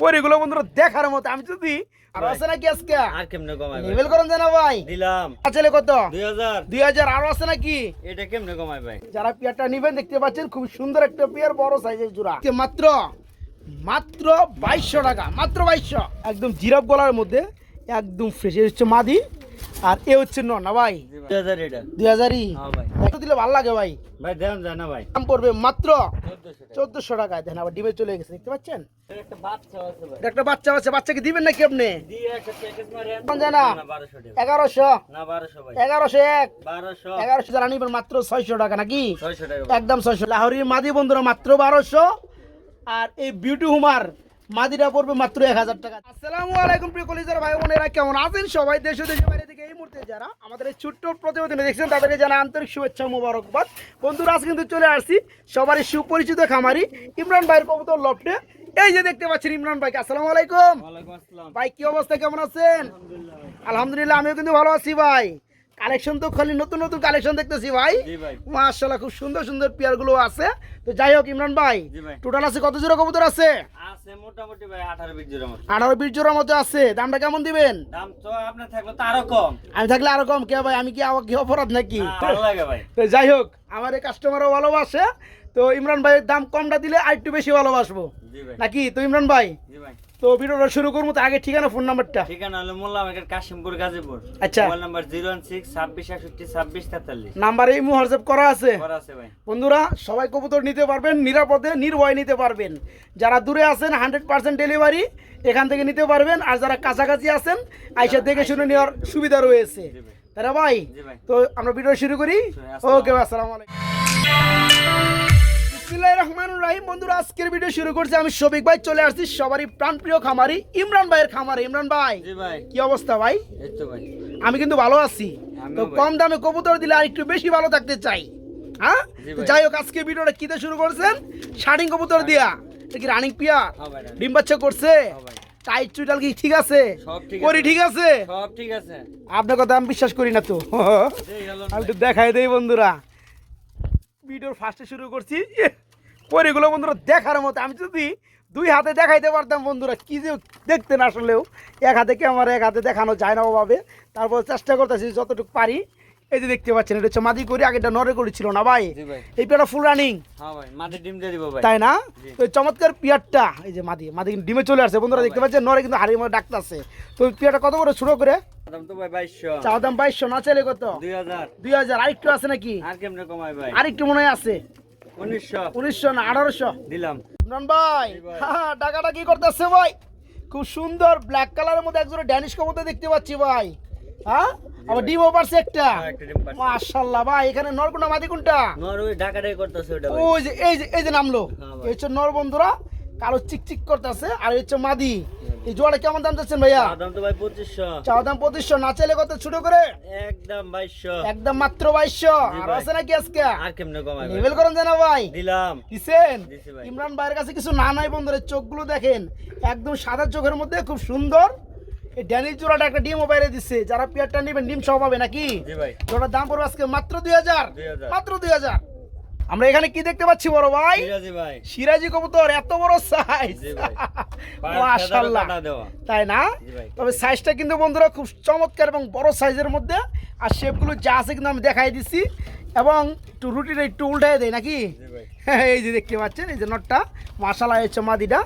পরিগুলো বন্ধুরা দেখার মতো। আমি যদি আর আছে নাকি আজকে? আর কেমনে কমাই লেভেল করেন জানা ভাই। দিলাম। ছেলে কত? দুই হাজার। দুই আছে নাকি? এটা কেমনে কমাই ভাই যারা পেয়ারটা নিবেন দেখতে পাচ্ছেন খুব সুন্দর একটা পেয়ার বড় সাইজের জোড়া। মাত্র মাত্র বাইশশো টাকা মাত্র বাইশশো। একদম জিরাফ গলার মধ্যে একদম ফ্রেশ হচ্ছে মাদি। আর এ হচ্ছে ন না ভাই? দুই হাজার হাজারই? হ্যাঁ দিলে ভালো লাগে ভাই। ভাই দেন যায় না ভাই। দাম পড়বে মাত্র চোদ্দশো টাকা। টাকায়। দেখেন আবার ডিমে চলে গেছে দেখতে পাচ্ছেন? একটা বাচ্চা আছে বাচ্চাকে দিবেন নাকি আপনি? এগারোশো। এগারোশো এক। এগারোশো যারা নিবেন মাত্র ছয়শো টাকা নাকি। একদম ছয়শো। লাহোরি মাদি বন্ধুরা মাত্র বারোশো। আর এই বিউটি হুমার মাদিটা পড়বে মাত্র এক হাজার টাকা। আসসালামু আলাইকুম প্রিয় কলিজার ভাই বোনেরা কেমন আছেন সবাই? দেশ ও দেশের বাইরে থেকে এই মুহূর্তে যারা আমাদের এই ছোট্ট প্রতিবেদনে দেখছেন তাদেরকে জানা আন্তরিক শুভেচ্ছা মুবারকবাদ। বন্ধুরা আজ কিন্তু চলে আসছি সবারই সুপরিচিত খামারি ইমরান ভাইয়ের কবুতর লফটে। এই যে দেখতে পাচ্ছেন ইমরান ভাইকে আসসালামু আলাইকুম। আসসালাম। ভাই কি অবস্থা কেমন আছেন? আলহামদুলিল্লাহ আলহামদুলিল্লাহ আমিও কিন্তু ভালো আছি ভাই। কালেকশন তো খালি নতুন নতুন কালেকশন দেখতেছি ভাই। মাশাআল্লাহ খুব সুন্দর সুন্দর পেয়ারগুলো আছে। তো যাই হোক ইমরান ভাই টোটাল আছে কত জোড়া কবুতর আছে? আছে মোটামুটি ভাই আঠারো বিশ জোড়া মতো। আঠারো বিশ জোড়ার মতো আছে। দামটা কেমন দিবেন? দাম তো আপনার থাকল তো আরও কম। আমি থাকলে আরও কম। কে ভাই আমি কি অপরাধ নাকি? ভালো লাগে ভাই। তো যাই হোক আমার এই কাস্টমারও ভালোবাসে। তো ইমরান ভাইয়ের দাম কমটা দিলে আর একটু বেশি ভালোবাসবো। নাকি? তো ইমরান ভাই ভাই। তো ভিডিওটা শুরু করব তো আগে ঠিকানা ফোন নাম্বারটা ঠিকানা হলো মোল্লা মার্কেট কাশিমপুর গাজীপুর। আচ্ছা। Mobile number zero one six ছাব্বিশ একষট্টি ছাব্বিশ তেতাল্লিশ। নাম্বার এই হোয়াটসঅ্যাপ করা আছে। করা আছে ভাই। বন্ধুরা সবাই কবুতর নিতে পারবেন নিরাপদে নির্ভয় নিতে পারবেন। যারা দূরে আছেন হান্ড্রেড পার্সেন্ট ডেলিভারি এখান থেকে নিতে পারবেন আর যারা কাছাকাছি আছেন আইসা দেখে শুনে নেওয়ার সুবিধা রয়েছে। তারা ভাই। তো আমরা ভিডিও শুরু করি? ওকে আসসালামু আলাইকুম। বিসমিল্লাহির রহমানির রহিম। বন্ধুরা আজকের ভিডিও শুরু করছি আমি শফিক ভাই। চলে আসছি সবারই প্রাণপ্রিয় খামারি ইমরান ভাইয়ের খামারে। ইমরান ভাই কি অবস্থা ভাই? আমি কিন্তু ভালো আছি। তো কম দামে কবুতর দিলে আর একটু বেশি ভালো থাকতে চাই। হ্যাঁ তো। যাই হোক আজকে ভিডিওটা কিতে শুরু করছেন? শার্টিং কবুতর দিয়া। এটা কি রানিং পিয়া। ডিম বাচ্চা করছে? টাইট চুইটাল কি ঠিক আছে? করি ঠিক আছে? সব ঠিক আছে। আপনার কথা আমি বিশ্বাস করি না তো। আমি একটু দেখাই দেই বন্ধুরা। ভিডিওর ফার্স্টে শুরু করছি। পরিগুলো বন্ধুরা দেখার মতো। আমি যদি দুই হাতে দেখাইতে পারতাম বন্ধুরা কি যে দেখতেন আসলেও। এক হাতে ক্যামেরা এক হাতে দেখানো যায় না ওভাবে। তারপর চেষ্টা করতেছি যতটুকু পারি। এই যে দেখতে পাচ্ছেন এটা হচ্ছে মাদি করি আগেটা নরে করেছিল না ভাই? এই পেয়ারটা ফুল রানিং হ্যাঁ ভাই মাঠে ডিম দিয়ে দিব ভাই। তাই না। তো চমৎকার পিয়ারটা এই যে মাদি মাদি ডিমে চলে আসছে। বন্ধুরা দেখতে পাচ্ছেন নরে কিন্তু হাড়ির মধ্যে ডাকতেছে। তো এই পিয়ারটা কত করে ছোট করে? তো চাওয়া দাম বাইশশো না চাইলে কত? দুই হাজার। আরেকটু আছে নাকি? আর কেমনে কমাই ভাই? আরেকটু মনে হয় আছে। উনিশশো। না আঠারোশো? দিলাম। ভাই। হ্যাঁ টাকাটা কি করতেছে ভাই। খুব সুন্দর ব্ল্যাক কালারের মধ্যে একজোড়া ড্যানিশ কবুতর দেখতে পাচ্ছি ভাই। হ্যাঁ? আবার ডিম ওভারছে একটা। হ্যাঁ, পারছে। মাশাল্লাহ ভাই এখানে নর কোনটা মাদি কোনটা? নর ওই ঢাকাটাই করতেছে ওটা ওই যে এই যে এই যে নামলো। হ্যাঁ এই হচ্ছে নর বন্ধুরা কালো চিকচিক করতেছে আর এই হচ্ছে মাদি। এই জোড়া কেমন দাম যাচ্ছেন ভাইয়া? দাম তো ভাই পঁচিশশো। চাওয়া দাম পঁচিশশো না চাইলে কত ছোট করে? একদম বাইশশো। একদম মাত্র বাইশশো। জি আর ভাই। আছে নাকি আজকে? আর কেমনে কমাই লেভেল করেন জানা ভাই। দিলাম। দিছেন? দিছি ভাই। ইমরান ভাইয়ের কাছে কিছু না নাই বন্ধুরা চোখগুলো দেখেন। একদম সাদা চোখের মধ্যে খুব সুন্দর। এই ড্যানিশ জোড়াটা একটা ডিমও বাইরে দিচ্ছে যারা পেয়ারটা নেবেন ডিম সহ পাবে নাকি? জোড়ার দাম পড়বে আজকে মাত্র দুই হাজার। মাত্র দুই হাজার। আমরা এখানে কি দেখতে পাচ্ছি বড় ভাই? সিরাজি কবুতর এত বড় সাইজ মাশাআল্লাহ। তাই না? তবে সাইজটা কিন্তু বন্ধুরা খুব চমৎকার এবং বড় সাইজের মধ্যে। আর শেপগুলো যা আছে কিন্তু আমি দেখাই দিচ্ছি। এবং একটু রুটিটা একটু উল্টায় দেয় নাকি? এই যে দেখতে পাচ্ছেন এই যে নটটা মাসালা হচ্ছে মাদিটা।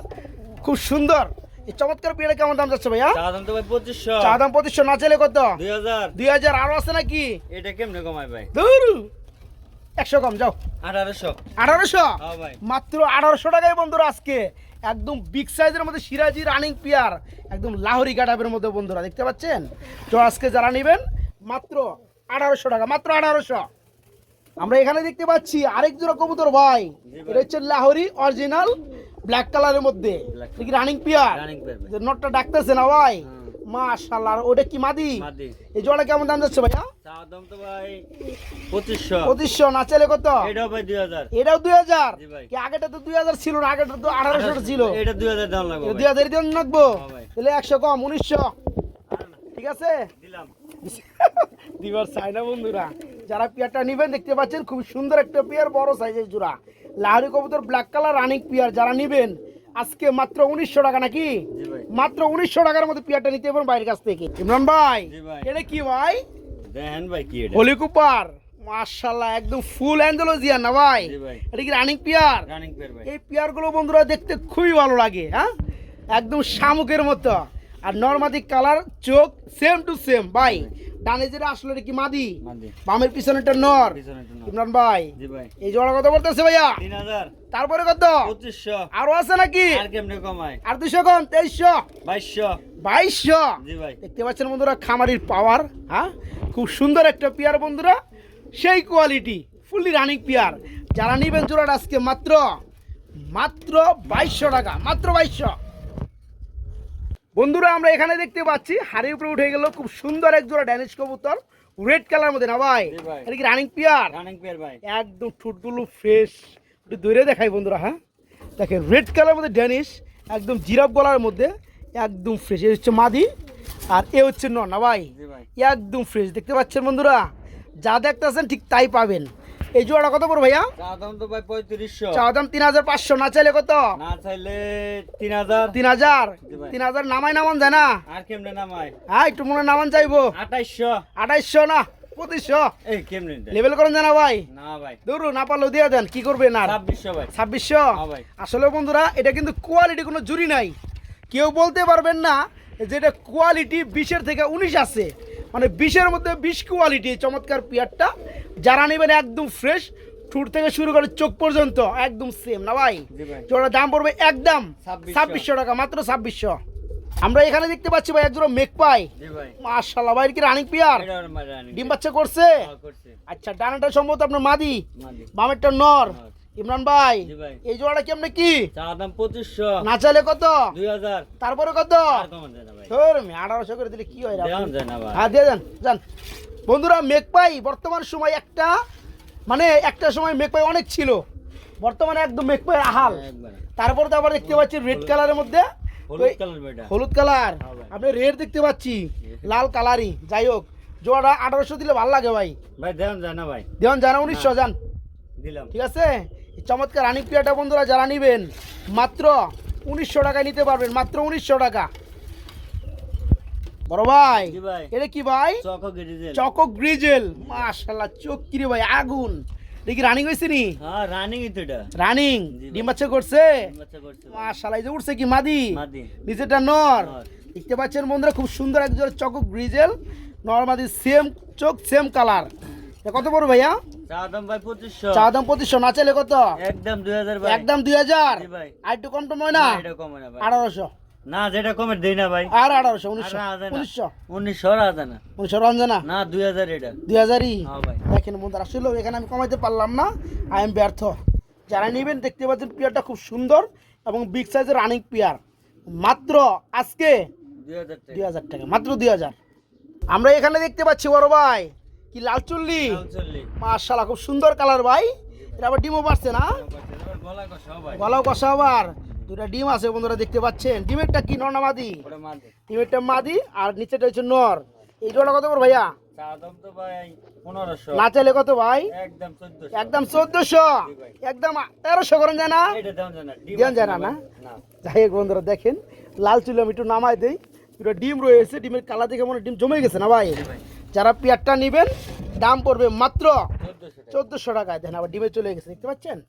খুব সুন্দর। এই চমৎকার পেয়ারা কেমন দাম যাচ্ছে ভাইয়া? চা দাম তো ভাই পঁচিশশো। চা দাম পঁচিশশো না চাইলে কত? দুই হাজার। দুই হাজার আরও আছে নাকি? এটা কেমনে কমাই ভাই? ধুর! একশো কম যাও। আঠারোশো। আঠারোশো? হ্যাঁ ভাই। মাত্র আঠারোশো টাকায় বন্ধুরা আজকে। একদম বিগ সাইজের মধ্যে সিরাজি রানিং পিয়ার একদম লাহোরি কাটাবের মধ্যে বন্ধুরা দেখতে পাচ্ছেন? তো আজকে যারা নেবেন মাত্র আঠারোশো টাকা মাত্র আঠারোশো। আমরা এখানে দেখতে পাচ্ছি আরেক জোড়া কবুতর ভাই। এটা হচ্ছে লাহোরি অরিজিনাল ব্ল্যাক কালারের মধ্যে। দেখি রানিং পিয়ার নটটা ডাকতেছে না ভাই? হুম। মাশাল্লাহ আর ওটা কি মাদি? এই জোড়া কেমন দাম যাচ্ছে ভাইয়া? দাম তো ভাই পঁচিশশো। পঁচিশশো না চাইলে কত? এটাও ভাই দুই হাজার। এটাও দুই হাজার? জি ভাই। কি আগেটা তো দুই হাজার ছিল না আগেটা তো আঠারোশো ছিল? এটা দুই হাজার দাম লাগবে দুই হাজার দিয়ে রাখব? হ্যাঁ ভাই। তাহলে একশো কম উনিশশো। ঠিক আছে? দিলাম। দিবার চাই না বন্ধুরা। যারা পেয়ারটা নিবেন দেখতে পাচ্ছেন খুব সুন্দর একটা পেয়ার বড় সাইজের জোড়া। লাহরি কবুতর ব্ল্যাক কালার রানিং পেয়ার যারা নিবেন আজকে মাত্র উনিশশো টাকা নাকি? মাত্র উনিশশো টাকার মধ্যে পেয়ারটা নিতে পারেন বাইরের কাছ থেকে। ইমরান ভাই এটা কি ভাই? দেখেন ভাই কি এটা। হোলি কুপার। মার্শাল্লাহ একদম ফুল অ্যান্ডোলজিয়ান না ভাই? এটা কি রানিং পিয়ার রানিং পেয়ার ভাই। এই পেয়ারগুলো বন্ধুরা দেখতে খুবই ভালো লাগে হ্যাঁ? একদম শামুকের মতো। আর নর্মাদি কালার চোখ সেম টু সেম ভাই। ডানে যেটা আসলে কি মাদি? বামের পিছনেরটা নর। ইমরান ভাই এই জোড়া কত বলতেছে ভাইয়া? তারপরে কত? পঁচিশশো। আরও আছে নাকি? আর কেমনে কমায়? আর দুশো কম তেইশশো। বাইশশো। বাইশশো? দেখতে পাচ্ছেন বন্ধুরা খামারির পাওয়ার হ্যাঁ? খুব সুন্দর একটা পেয়ার বন্ধুরা। সেই কোয়ালিটি ফুললি রানিং পেয়ার। যারা নিবেন জোড়াটা আজকে মাত্র মাত্র বাইশশো টাকা মাত্র বাইশশো। বন্ধুরা আমরা এখানে দেখতে পাচ্ছি হাড়ির উপরে উঠে গেল খুব সুন্দর এক জোড়া ড্যানিশ কবুতর রেড কালার মধ্যে না ভাই? এটা কি রানিং পেয়ার রানিং পেয়ার ভাই। একদম ঠুটগুলো ফ্রেশ একটু দূরে দেখাই বন্ধুরা হ্যাঁ? দেখেন রেড কালার মধ্যে ড্যানিশ একদম জিরাফ গলার মধ্যে একদম ফ্রেশ এ হচ্ছে মাদি আর এ হচ্ছে ন না ভাই? ভাই। একদম ফ্রেশ দেখতে পাচ্ছেন বন্ধুরা? যা দেখতেছেন ঠিক তাই পাবেন। এই জোড়াটা কত পড়ো ভাইয়া? চা দাম তো ভাই পঁয়ত্রিশশো। চাওয়া দাম তিন হাজার পাঁচশো না চাইলে কত? না চাইলে তিন হাজার। তিন হাজার। তিন হাজার নামাই নামান যায় না? আর কেমনে নামায়? হ্যাঁ একটু মনে নামান চাইব। আঠাইশশো। আঠাইশশো না পঁচিশশো। এই কেমনে লেভেল করেন জানা ভাই? না ভাই। দৌড়ু না পারলেও দিয়ে দেন কি ছাব্বিশশো ভাই। ছাব্বিশশো? হ্যাঁ আসলে বন্ধুরা এটা কিন্তু কোয়ালিটি কোনো জুরি নাই। কেউ বলতে পারবেন না যে এটা কোয়ালিটি বিশের থেকে উনিশ আছে। মানে বিশের মধ্যে বিশ কোয়ালিটি চমৎকার পিয়ারটা। যারা নেবেন একদম ফ্রেশ ঠুট থেকে শুরু করে চোখ পর্যন্ত একদম সেম না ভাই? জোড়ার দাম পড়বে একদম ছাব্বিশশো। টাকা মাত্র ছাব্বিশশো। আমরা এখানে দেখতে পাচ্ছি ভাই একজোড়া মেঘ পাই জি ভাই। কি রানিং পিয়ার ডিম বাচ্চা করছে? হ্যাঁ, আচ্ছা ডানাটা সম্ভবত আপনার মাদি? বামেরটা নর। ইমরান ভাই এই জোড়াটা কেমনে কি? দাম পঁচিশশো। না চাইলে কত? দুই হাজার। তারপরে কত? আঠারোশো করে দিলে কি হয় হ্যাঁ দিয়ে যান যান। বন্ধুরা মেঘপাই বর্তমান সময় একটা মানে একটা সময় মেঘপাই অনেক ছিল। বর্তমানে একদম মেঘপাই আহাল। তারপর তো আবার দেখতে পাচ্ছি রেড কালারের মধ্যে হলুদ কালার হলুদ কালার হ্যাঁ আপনি রেড দেখতে পাচ্ছি লাল কালারই। যাই হোক জোড়াটা আঠারোশো দিলে ভালো লাগে ভাই। ভাই দেওয়া যায় না ভাই। দেওয়ান জানা উনিশশো যান দিলাম। ঠিক আছে? এই চমৎকার রানিং পিয়াটা বন্ধুরা যারা নিবেন মাত্র উনিশশো টাকায় নিতে পারবেন মাত্র উনিশশো টাকা। বড় ভাই এটা কি ভাই? Choco grizzle. মাশাল্লাহ চোখ কিরে ভাই আগুন। দেখি রানিং হয়েছে নি? হ্যাঁ রানিং রানিং ডিম বাচ্চা করছে? মাশাল্লাহ এই যে উঠছে কি মাদি? নিচেটা নর। দেখতে পাচ্ছেন বন্ধুরা খুব সুন্দর একজন চকো গ্রিজেল। নর্মাদি সেম চোখ সেম কালার কত বড় ভাইয়া? চা দাম পঁচিশশো। চা না চাইলে কত? একদম দুই হাজার একদম দুই হাজার? আর একটু কম টম হয় না? আঠারোশো। না যেটা কমে দেই না ভাই। আর আঠারোশো উনিশশো না। উনিশশো। উনিশশো আর আধা না উনিশশো রঞ্জনা না দুই হাজার এটা। দুই হাজারই? হ্যাঁ ভাই। দেখেন বন্ধুরা আসলে এখানে আমি কমাইতে পারলাম না। আই এম ব্যর্থ। যারা নেবেন দেখতে পাচ্ছেন পিয়ারটা খুব সুন্দর এবং বিগ সাইজের রানিং পিয়ার। মাত্র আজকে দুই হাজার টাকা। মাত্র দুই হাজার। আমরা এখানে দেখতে পাচ্ছি বড় ভাই কি লাল চুল্লি? চল্লিশ খুব সুন্দর কালার ভাই। এটা আবার ডিমও পারছে না? গলা কষা আবার। দুটা ডিম আছে বন্ধুরা দেখতে পাচ্ছেন। ডিমেরটা কি নর না মাদি? ডিমেরটা মাদি আর নিচেটা হচ্ছে নর। এই জোড়া কত করে ভাইয়া? ভাই না চাইলে কত ভাই? একদম চোদ্দশো। একদম তেরোশো করেন যায় না? যায় যাই হোক বন্ধুরা দেখেন লাল চুল আমি একটু নামাই দেই। দুটো ডিম রয়েছে ডিমের কালা দেখে মনে ডিম জমে গেছে না ভাই? যারা পেয়ারটা নেবেন দাম পড়বে মাত্র চোদ্দশো টাকায়। দেখেন আবার ডিমে চলে গেছে দেখতে পাচ্ছেন?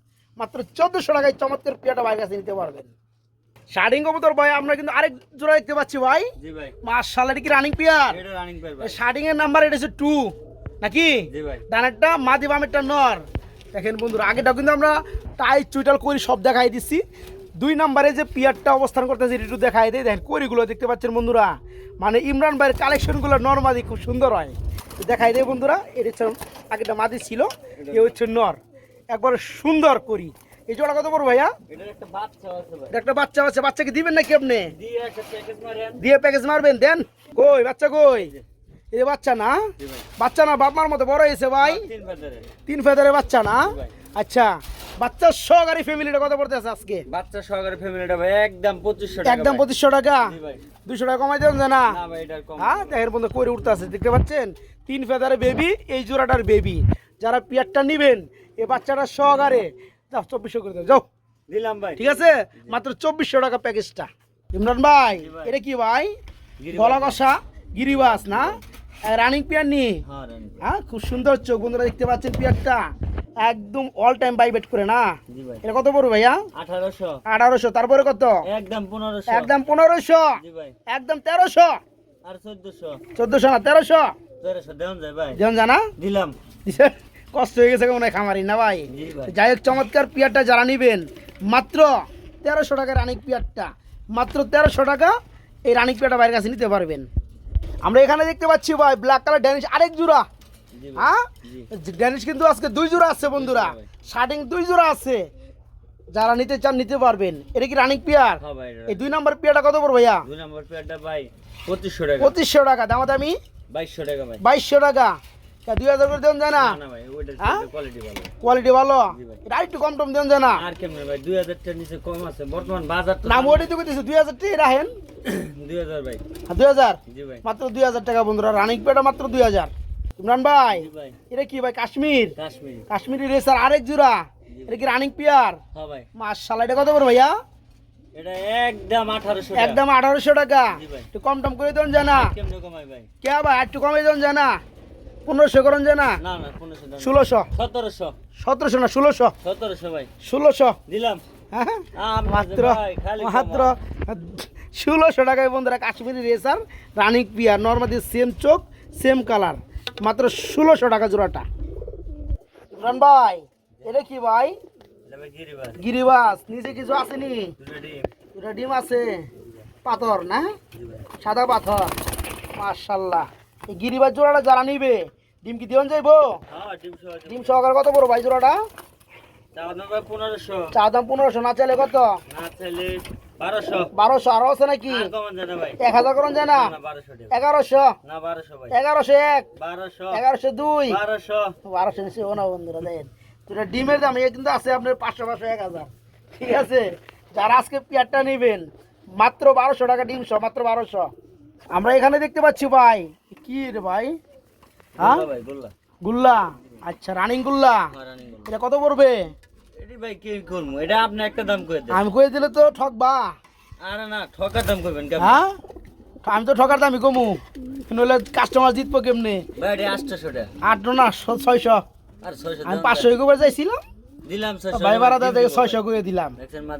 মাত্র চোদ্দশো টাকায় চমৎকার পেয়ারটা ভাইয়ের কাছে নিতে পারবেন। শার্টিং কবুতর ভাই আমরা কিন্তু আরেক জোড়া দেখতে পাচ্ছি ভাই। জি ভাই। এটা কি রানিং পেয়ার এটা রানিং পেয়ার ভাই। শার্টিং এর নাম্বার এটা হচ্ছে টু নাকি? জি ভাই। ডানেরটা মাদি বামেরটা নর। দেখেন বন্ধুরা আগেটা কিন্তু আমরা টাই চুইটাল করি সব দেখাই দিচ্ছি দুই নম্বরে যে পিয়ারটা অবস্থান করতেছে একটু দেখাই দেয় দেখেন করিগুলো দেখতে পাচ্ছেন বন্ধুরা। মানে ইমরান ভাইয়ের কালেকশনগুলো নর্মাদি খুব সুন্দর হয়। দেখাই দেয় বন্ধুরা এটা হচ্ছে আগেটা মাদি ছিল এ হচ্ছে নর। একবার সুন্দর করি এই জোড়া কত বড় ভাইয়া? একটা বাচ্চা আছে এটা বাচ্চা বাচ্চাকে দিবেন নাকি আপনি? দিয়ে প্যাকেজ মারবেন দেন। কই বাচ্চা কই? এই যে। বাচ্চা না? বাচ্চা না বাপ মার মতো বড় হয়েছে ভাই। তিন ফেদারে। বাচ্চা না? আচ্ছা বাচ্চার সহকারী ফ্যামিলিটা কত পড়তে আছে আজকে? বাচ্চা সহকারে ফ্যামিলিটা ভাই একদম পঁচিশশো টাকা একদম ভাই। পঁচিশশো টাকা? দুশো টাকা কমাই দেন না? না ভাই এটার কম হ্যাঁ দেখের বন্ধু করে উঠতে আছে দেখতে পাচ্ছেন? তিন ফেদারের বেবি এই জোড়াটার বেবি যারা পিয়ারটা নিবেন এই বাচ্চাটার সহকারে যাও চব্বিশশো করে দেন যাও। দিলাম ভাই। ঠিক আছে? মাত্র চব্বিশশো টাকা প্যাকেজটা। ইমরান ভাই এটা কি ভাই। গলা কষা গিরিবাস না? রানিং পেয়ার নি? হ্যাঁ হ্যাঁ খুব সুন্দর চোখ বন্ধুরা দেখতে পাচ্ছেন পেয়ারটা। একদম অল টাইম বাই বেট করে না? এটা কত পড়বে ভাইয়া? আঠারোশো। আঠারোশো তারপরে কত? একদম পনেরোশো। একদম পনেরোশো? একদম তেরোশো? আর চোদ্দশো। চোদ্দশো না তেরোশো? তেরোশো দেন যায় ভাই। যেমন জানা দিলাম? কষ্ট হয়ে গেছে মনে হয় খামারি না ভাই? যাই হোক চমৎকার পিয়ারটা যারা নিবেন মাত্র তেরোশো টাকা রানিক পিয়ারটা মাত্র তেরোশো টাকা এই রানিক পিয়ারটা বাইরের কাছে নিতে পারবেন। আমরা এখানে দেখতে পাচ্ছি ভাই ব্ল্যাক কালার ড্যানিশ আরেক জোড়া। হ্যাঁ? ড্যানিশ কিন্তু আজকে দুই জোড়া আছে বন্ধুরা। শার্টিং দুই জোড়া আছে। যারা নিতে চান নিতে পারবেন। এটা কি রানিক পিয়ার? হ্যাঁ এই দুই নাম্বার পিয়ারটা কত পড়বে ভাইয়া? দুই নম্বর প্লেটটা ভাই পঁচিশশো টাকা। পঁচিশশো টাকা দাম দামি বাইশশো টাকা ভাই। বাইশশো টাকা। দুই হাজার করে দেন যায় না? না ভাই ওইটার হ্যাঁ? কোয়ালিটি ভালো। এটা একটু কম টম দেন যায় না? আর কেমনে ভাই দুই হাজার টাকার নিচে কম আছে বর্তমান বাজার নাম ওটি তো কইতেছে দুই হাজার টাকা রাখেন। দুই হাজার ভাই। দুই হাজার? মাত্র দুই হাজার টাকা বন্ধুরা রানিং পেটা মাত্র দুই হাজার। ইমরান ভাই এটা কি ভাই কাশ্মীর? কাশ্মীর। কাশ্মীরি রেসার আরেক জোড়া। এটা কি রানিং পিয়ার হ্যাঁ ভাই। মাশাল্লাহ এটা কত করে ভাইয়া? এটা একদম আঠারোশো একদম আঠারোশো টাকা। একটু কম টম করে দেন জানা কেমনে কমাই ভাই? কে ভাই একটু কমে দেন জানা পনেরোশো করেন জানা না? ষোলোশো। সতেরোশো। সতেরোশো না ষোলোশো? সতেরোশো ভাই। ষোলোশো? দিলাম। হ্যাঁ মাত্র মাত্র ষোলোশো টাকায় বন্ধুরা Kashmiri racer running pair normally same চোখ সেম কালার। মাত্র ষোলোশো টাকা জোড়াটা। ইমরান ভাই এটা কি ভাই? এটা ভাই গিরিবাস। নিচে কিছু আসেনি? দুটো ডিম। আছে। পাথর না? সাদা পাথর। মার্শাল্লাহ এই গিরিবাস জোড়াটা যারা নিবে ডিম কি যাইবো? হ্যাঁ ডিম সহ সহকারে কত বড় ভাই জোড়াটা? দাম পনেরোশো। চা দাম পনেরোশো না চাইলে কত? বারোশো। আরও আছে নাকি? এক হাজার করুন যায় না? না বারোশো ডিম এগারোশো? এগারোশো এক? এগারোশো দুই? বারোশো। না বন্ধুরা দেখেন দুটা ডিমের দাম এ কিন্তু আছে আপনার পাঁচশো পাঁচশো এক হাজার। ঠিক আছে? যারা আজকে পেয়ারটা নেবেন মাত্র বারোশো টাকা ডিমশো মাত্র বারোশো। আমরা এখানে দেখতে পাচ্ছি ভাই। কি রে ভাই? হ্যাঁ? গুল্লা আচ্ছা রানিং গুল্লা? হ্যাঁ। এটা কত পড়বে? এটি ভাই কি করব? এটা আপনি একটা দাম করে দেন। আমি কয়ে দিলে তো ঠকবা? আরে না ঠকার দাম করবেন হ্যাঁ? আমি তো ঠকার দামি কমু। নইলে কাস্টমার জিতবো কেমনে? ভাই এটি আটশোশো টাকা। আট না ছয়শো। আর ছয়শো আমি পাঁচশো এগোবার চাইছিলাম। দিলাম ভাই টাকা, থেকে ছয়শো করে দিলাম।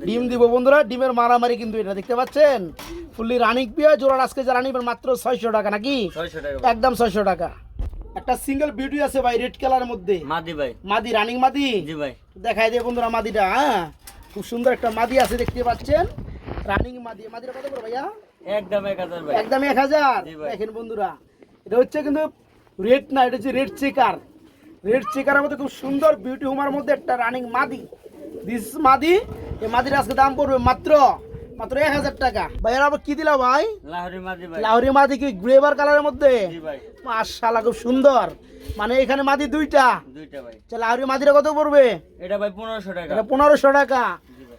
ডিম দিব বন্ধুরা ডিমের মারামারি কিন্তু এটা দেখতে পাচ্ছেন? ফুললি রানিং পিয়া জোড়া আজকে যারা নিবেন মাত্র ছয়শো টাকা নাকি। একদম ছয়শো টাকা। একটা সিঙ্গেল বিউটি আছে ভাই রেড কালারের মধ্যে। মাদি ভাই। মাদি রানিং মাদি? জি ভাই। দেখাই দিয়ে বন্ধুরা মাদিটা হ্যাঁ? খুব সুন্দর একটা মাদি আছে দেখতে পাচ্ছেন? রানিং মাদি। মাদিটা কত করে ভাইয়া? একদম এক হাজার ভাই। একদম এক হাজার। দেখেন বন্ধুরা এটা হচ্ছে কিন্তু রেড না এটা হচ্ছে রেড চেকার রেড চেকারের মধ্যে খুব সুন্দর বিউটি হোমার মধ্যে একটা রানিং মাদি। দিস মাদি এই মাদির আজকে দাম পড়বে মাত্র মাত্র এক হাজার টাকা। ভাই এর আবার কি দিলা ভাই? লাহরি মাদি ভাই। লাহরি মাদি কি গ্রেভার কালারের মধ্যে? জি ভাই। মাশাআল্লাহ খুব সুন্দর। মানে এখানে মাদি দুইটা। দুইটা ভাই। লাহরি মাদিরা কত পড়বে? এটা ভাই পনেরোশো টাকা। এটা পনেরোশো টাকা।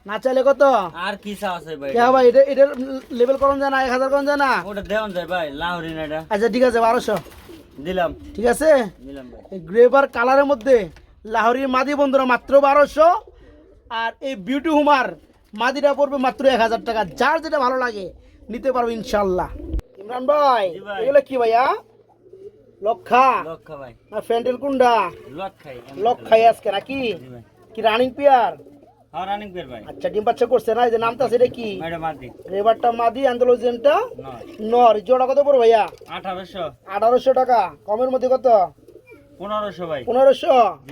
না চাইলে কত? আর কি আছে ভাই? কে ভাই এটা এটার লেভেল করুন জানা এক হাজার করুন জানা ওটা দেওয়ান যায় ভাই লাহরি না এটা। আচ্ছা ঠিক আছে বারোশো। দিলাম। ঠিক আছে? গ্রেভার কালারের মধ্যে লাহোরি মাদি বন্ধুরা মাত্র বারোশো। আর এই বিউটি হুমার মাদিটা পড়বে মাত্র এক হাজার টাকা। যার যেটা ভালো লাগে নিতে পারবে ইনশাল্লাহ ইমরান ভাই এগুলো কি ভাইয়া? লক্ষা। লক্ষা ভাই। না ফ্যান্ডেল কুন্ডা লক্ষাই। লক্ষাই আজকে নাকি? কি রানিং পিয়ার হ্যাঁ রানিং বের ভাই। আচ্ছা ডিম বাচ্চা করছে না এই যে নামটা সেটা কি? ম্যাডাম মাদি। নর জোড়া কত পড়বে ভাইয়া? টাকা। কমের মধ্যে কত? ভাই।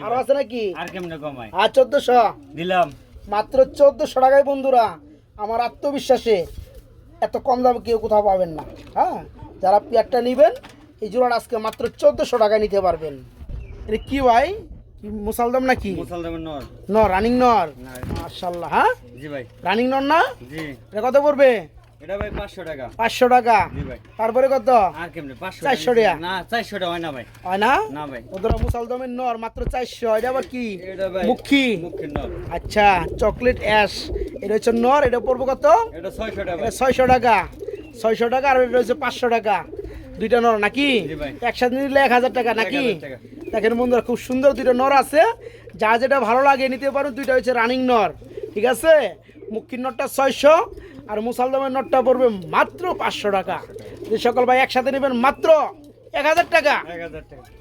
আরও আছে নাকি? আর কেমনে কমাই? আর চোদ্দশো। দিলাম। মাত্র চোদ্দশো টাকায় বন্ধুরা আমার আত্মবিশ্বাসে এত কম দামে কেউ কোথাও পাবেন না। হ্যাঁ? যারা পেয়ারটা নেবেন এই জোড়াটা আজকে মাত্র চোদ্দশো টাকায় নিতে পারবেন। এটা কি ভাই? মুসালদাম নাকি? নর। ন রানিং নর? না। মার্শাল্লাহ হ্যাঁ? জি ভাই। রানিং নর না? জি। এটা কত পড়বে? এটা ভাই পাঁচশো টাকা। টাকা। জি ভাই। তারপরে কত? আর কেমনে? পাঁচশো চারশো টাকা। না চারশো টাকা হয় না ভাই। হয় না? না ভাই। ওদের মুসালদমের নর মাত্র চারশো এটা আবার কি? এটা ভাই মুখী? মুখের নর। আচ্ছা চকলেট অ্যাশ। এটা হচ্ছে নর এটা পড়ব কত? এটা টাকা। এটা টাকা। আর এটা হচ্ছে টাকা। দুইটা নর নাকি? একসাথে নিলে এক হাজার টাকা নাকি? 1000। দেখেন বন্ধুরা, খুব সুন্দর দুইটা নর আছে। যা যেটা ভালো লাগে নিতে পারো, দুইটা হচ্ছে রানিং নর। ঠিক আছে? মুক্তির নটটা ছয়শো, আর মুসালদমের নটটা পড়বে মাত্র পাঁচশো টাকা। যে সকল ভাই একসাথে নেবেন মাত্র এক হাজার টাকা। এক হাজার টাকা।